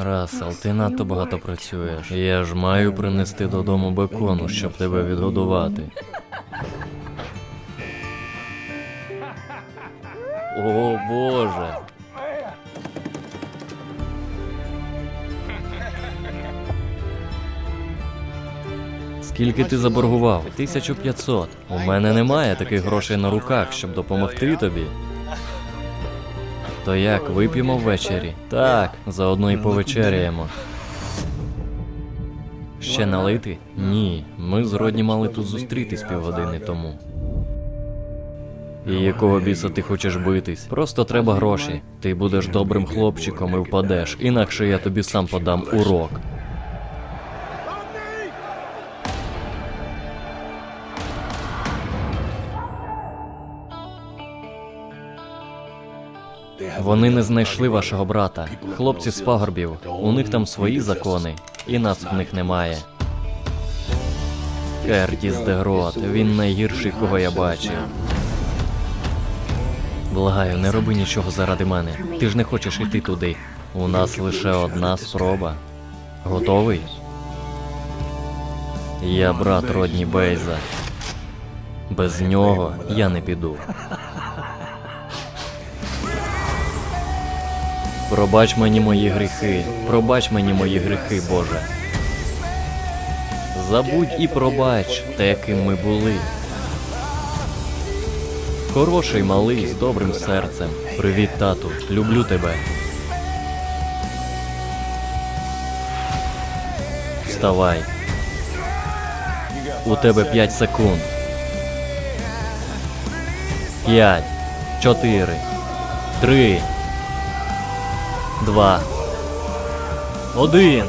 Расел, ти надто багато працюєш. Я ж маю принести додому бекону, щоб тебе відгодувати. О боже. Скільки ти заборгував? 1500. У мене немає таких грошей на руках, щоб допомогти тобі. То як, вип'ємо ввечері? Так, заодно і повечеряємо. Ще налити? Ні. Ми з Родні мали тут зустрітись півгодини тому. І якого біса ти хочеш битись? Просто треба гроші. Ти будеш добрим хлопчиком і впадеш, інакше я тобі сам подам урок. Вони не знайшли вашого брата. Хлопці з пагорбів. У них там свої закони, і нас в них немає. Кертіс Дегрот, він найгірший, кого я бачив. Благаю, не роби нічого заради мене. Ти ж не хочеш йти туди. У нас лише одна спроба. Готовий? Я брат Родні Бейза. Без нього я не піду. Пробач мені мої гріхи, пробач мені мої гріхи, Боже. Забудь і пробач те, яким ми були. Хороший малий з добрим серцем. Привіт, тату. Люблю тебе. Вставай. У тебе 5 секунд. П'ять, чотири, три, два, один.